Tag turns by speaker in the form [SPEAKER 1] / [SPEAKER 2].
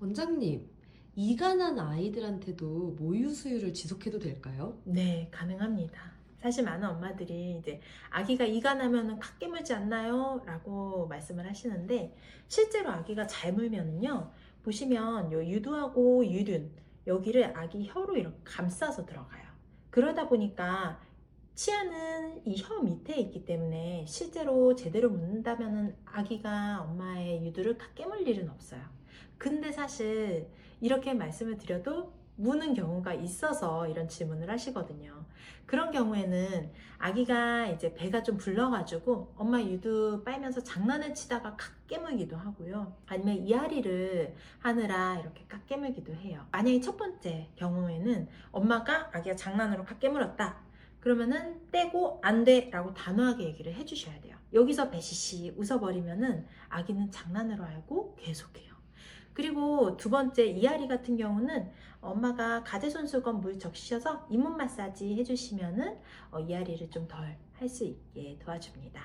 [SPEAKER 1] 원장님, 이간한 아이들한테도 모유 수유를 지속해도 될까요?
[SPEAKER 2] 네, 가능합니다. 사실 많은 엄마들이 이제 아기가 나면은 칵 깨물지 않나요? 라고 말씀을 하시는데 실제로 아기가 잘 물면은요 보시면 요 유두하고 유륜 여기를 아기 혀로 이렇게 감싸서 들어가요. 그러다 보니까 치아는 이 혀 밑에 있기 때문에 실제로 제대로 묻는다면은 아기가 엄마의 유두를 칵 깨물 일은 없어요. 근데 사실 이렇게 말씀을 드려도 무는 경우가 있어서 이런 질문을 하시거든요. 그런 경우에는 아기가 이제 배가 좀 불러가지고 엄마 유두 빨면서 장난을 치다가 칵 깨물기도 하고요. 아니면 이앓이를 하느라 이렇게 칵 깨물기도 해요. 만약에 첫 번째 경우에는 엄마가 아기가 장난으로 칵 깨물었다. 그러면은 떼고 안 돼 라고 단호하게 얘기를 해주셔야 돼요. 여기서 배시시 웃어버리면은 아기는 장난으로 알고 계속해요. 그리고 두 번째 이앓이 같은 경우는 엄마가 가제손수건 물 적시셔서 잇몸 마사지 해주시면은 어, 이앓이를 좀 덜 할 수 있게 도와줍니다.